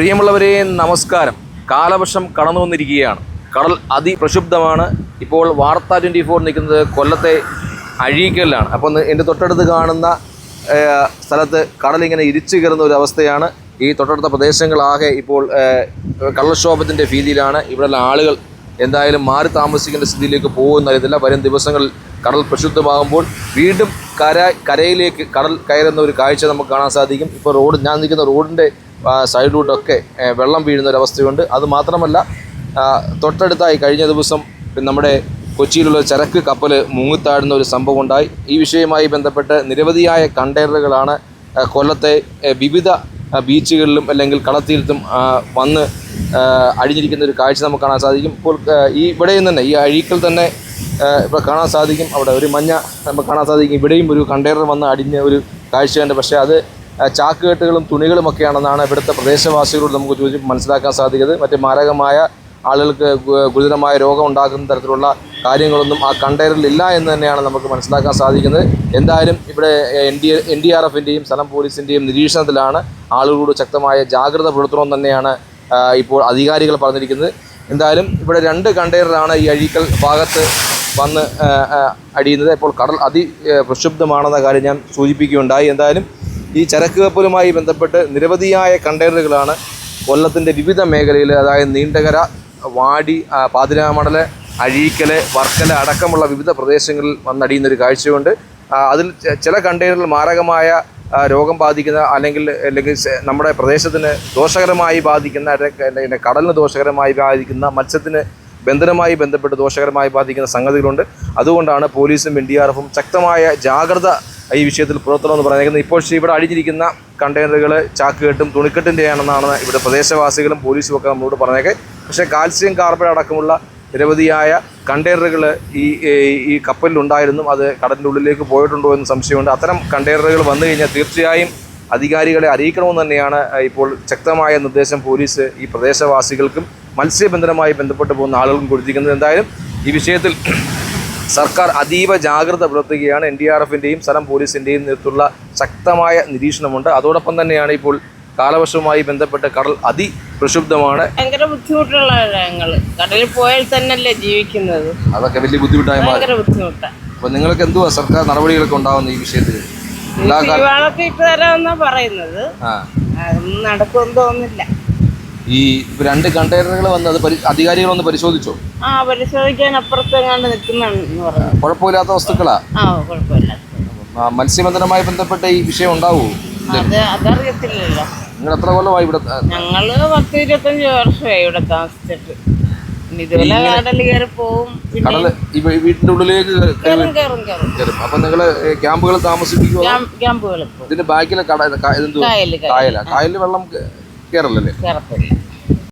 പ്രിയമുള്ളവരെ നമസ്കാരം. കാലവർഷം കടന്നു വന്നിരിക്കുകയാണ്. കടൽ അതിപ്രക്ഷുബ്ധമാണ്. ഇപ്പോൾ വാർത്ത ട്വന്റി ഫോർ നിൽക്കുന്നത് കൊല്ലത്തെ അഴീക്കലിലാണ്. അപ്പോൾ എന്റെ തൊട്ടടുത്ത് കാണുന്ന സ്ഥലത്ത് കടലിങ്ങനെ ഇരിച്ചു കയറുന്ന ഒരു അവസ്ഥയാണ്. ഈ തൊട്ടടുത്ത പ്രദേശങ്ങളാകെ ഇപ്പോൾ കള്ളക്ഷോഭത്തിന്റെ ഭീതിയിലാണ്. ഇവിടെയുള്ള ആളുകൾ എന്തായാലും മാറി താമസിക്കേണ്ട സ്ഥിതിയിലേക്ക് പോകുന്ന അറിയത്തില്ല. വരും ദിവസങ്ങളിൽ കടൽ പ്രക്ഷുബ്ധമാകുമ്പോൾ വീണ്ടും കര കരയിലേക്ക് കടൽ കയറുന്ന ഒരു കാഴ്ച നമുക്ക് കാണാൻ സാധിക്കും. ഇപ്പോൾ റോഡ് ഞാൻ നിൽക്കുന്ന റോഡിന്റെ സൈഡിലൂട്ടൊക്കെ വെള്ളം വീഴുന്ന ഒരു അവസ്ഥയുണ്ട് അത് മാത്രമല്ല തൊട്ടടുത്തായി കഴിഞ്ഞ ദിവസം നമ്മുടെ കൊച്ചിയിലുള്ള ചരക്ക് കപ്പൽ മുങ്ങിത്താഴുന്ന ഒരു സംഭവം ഉണ്ടായി ഈ വിഷയവുമായി ബന്ധപ്പെട്ട് നിരവധിയായ കണ്ടെയ്നറുകളാണ് കൊല്ലത്തെ വിവിധ ബീച്ചുകളിലും അല്ലെങ്കിൽ കടത്തീരത്തും വന്ന് അഴിഞ്ഞിരിക്കുന്ന ഒരു കാഴ്ച നമുക്ക് കാണാൻ സാധിക്കും. ഇപ്പോൾ ഈ ഇവിടെയും തന്നെ ഈ അഴീക്കൽ തന്നെ ഇപ്പോൾ കാണാൻ സാധിക്കും. അവിടെ ഒരു മഞ്ഞ നമുക്ക് കാണാൻ സാധിക്കും. ഇവിടെയും ഒരു കണ്ടെയ്നർ വന്ന് അടിഞ്ഞ ഒരു കാഴ്ചയുണ്ട് പക്ഷേ അത് ആ, തുണികളും ഒക്കെയാണെന്നാണ് ഇവിടുത്തെ പ്രദേശവാസികളോട് നമുക്ക് ചോദിച്ച് മനസ്സിലാക്കാൻ സാധിക്കുന്നത്. മറ്റ് മാരകമായ ആളുകൾക്ക് ഗുരുതരമായ രോഗം ഉണ്ടാക്കുന്ന തരത്തിലുള്ള കാര്യങ്ങളൊന്നും ആ കണ്ടെയ്നറിൽ ഇല്ല എന്ന് തന്നെയാണ് നമുക്ക് മനസ്സിലാക്കാൻ സാധിക്കുന്നത്. എന്തായാലും ഇവിടെ N D N D R എഫിന്റെയും സ്ഥലം പോലീസിന്റെയും നിരീക്ഷണത്തിലാണ് ആളുകളോട് ശക്തമായ ജാഗ്രത പുലർത്തണമെന്ന് തന്നെയാണ് ഇപ്പോൾ അധികാരികൾ പറഞ്ഞിരിക്കുന്നത്. എന്തായാലും ഇവിടെ രണ്ട് കണ്ടെയ്നറാണ് ഈ അഴീക്കൽ ഭാഗത്ത് വന്ന് അടിയുന്നത്. ഇപ്പോൾ കടൽ അതി പ്രക്ഷുബ്ധമാണെന്ന കാര്യം ഞാൻ സൂചിപ്പിക്കുകയുണ്ടായി. എന്തായാലും ഈ ചരക്ക് കപ്പലുമായി ബന്ധപ്പെട്ട് നിരവധിയായ കണ്ടെയ്നറുകളാണ് കൊല്ലത്തിന്റെ വിവിധ മേഖലയിൽ അതായത് നീണ്ടകര വാടി പാതിരാമടൽ അഴീക്കൽ വർക്കല അടക്കമുള്ള വിവിധ പ്രദേശങ്ങളിൽ വന്നടിയുന്ന ഒരു കാഴ്ചയുണ്ട് അതിൽ ചില കണ്ടെയ്നറിൽ മാരകമായ രോഗം ബാധിക്കുന്ന അല്ലെങ്കിൽ അല്ലെങ്കിൽ നമ്മുടെ പ്രദേശത്തിന് ദോഷകരമായി ബാധിക്കുന്ന അല്ലെങ്കിൽ കടലിന് ദോഷകരമായി ബാധിക്കുന്ന മത്സ്യത്തിന് ബന്ധനമായി ബന്ധപ്പെട്ട് ദോഷകരമായി ബാധിക്കുന്ന സംഗതികളുണ്ട്. അതുകൊണ്ടാണ് പോലീസും എൻ ഡി ആർ എഫും ശക്തമായ ജാഗ്രത ഈ വിഷയത്തിൽ പുറത്തണമെന്ന് പറഞ്ഞേക്കുന്നത്. ഇപ്പോൾ ഇവിടെ അടിഞ്ഞിരിക്കുന്ന കണ്ടെയ്നറുകൾ ചാക്കുകെട്ടും തുണിക്കെട്ടിന്റെയാണെന്നാണ് ഇവിടെ പ്രദേശവാസികളും പോലീസും ഒക്കെ നമ്മളോട് പറഞ്ഞേക്കെ. പക്ഷേ കാൽസ്യം കാർബൺ അടക്കമുള്ള നിരവധിയായ കണ്ടെയ്നറുകൾ ഈ- ഈ കപ്പലിലുണ്ടായിരുന്നു അത് കടലിന്റെ ഉള്ളിലേക്ക് പോയിട്ടുണ്ടോ എന്ന് സംശയമുണ്ട്. അത്തരം കണ്ടെയ്നറുകൾ വന്നു കഴിഞ്ഞാൽ തീർച്ചയായും അധികാരികളെ അറിയിക്കണമെന്ന് തന്നെയാണ് ഇപ്പോൾ ശക്തമായ നിർദ്ദേശം പോലീസ് ഈ പ്രദേശവാസികൾക്കും മത്സ്യബന്ധനവുമായി ബന്ധപ്പെട്ട് പോകുന്ന ആളുകൾക്കും കൊടുത്തിരിക്കുന്നത്. എന്തായാലും ഈ വിഷയത്തിൽ സർക്കാർ അതീവ ജാഗ്രത പുലർത്തുകയാണ്. എൻ ഡി ആർ എഫിന്റെയും സ്ഥലം പോലീസിന്റെയും നേതൃത്വത്തിലുള്ള ശക്തമായ നിരീക്ഷണമുണ്ട്. അതോടൊപ്പം തന്നെയാണ് ഇപ്പോൾ കാലവർഷവുമായി ബന്ധപ്പെട്ട് കടൽ അതിപ്രക്ഷുബ്ധമാണ്. ഭയങ്കര ബുദ്ധിമുട്ടുള്ള ഞങ്ങൾ കടലിൽ പോയാൽ തന്നെയല്ലേ ജീവിക്കുന്നത്. അതൊക്കെ വലിയ ബുദ്ധിമുട്ടായി ഭയങ്കര ബുദ്ധിമുട്ടാണ് അപ്പൊ നിങ്ങൾക്ക് എന്തുവാ സർക്കാർ നടപടികളൊക്കെ ഉണ്ടാവുന്ന ഈ വിഷയത്തിൽ ഇപ്പൊ ഇട്ട് തരാമെന്നാ പറയുന്നത്. നടക്കുമെന്ന് തോന്നുന്നില്ല. ഈ രണ്ട് കണ്ടെയ്നറുകൾ വന്ന് അത് അധികാരികൾ വന്ന് പരിശോധിച്ചോ? ആ പരിശോധിക്കാൻ അപ്പുറത്തെങ്ങാണ്ട് കുഴപ്പമില്ലാത്ത വസ്തുക്കളാ? ആ കുഴപ്പമില്ല. മത്സ്യബന്ധനവുമായി ബന്ധപ്പെട്ട ഈ വിഷയം ഉണ്ടാവൂ? അതറിയത്തില്ലല്ലോ. നിങ്ങൾ എത്ര കൊല്ലമായി ഇവിടെ ഞങ്ങൾ പത്ത് ഇരുപത്തഞ്ച് വർഷമായി ഇവിടെ താമസിച്ചിട്ട്. ഇനി ഇതുപോലെ കടൽ കയറി പോവും. കടൽ വീട്ടിന്റെ ഉള്ളിലേക്ക് കയറി അപ്പൊ ക്യാമ്പുകൾ ക്യാമ്പുകളിൽ ഇതിന്റെ ബാക്കിലെ കട കായല കായലിൽ വെള്ളം കയറല്ലേ കയറത്തില്ല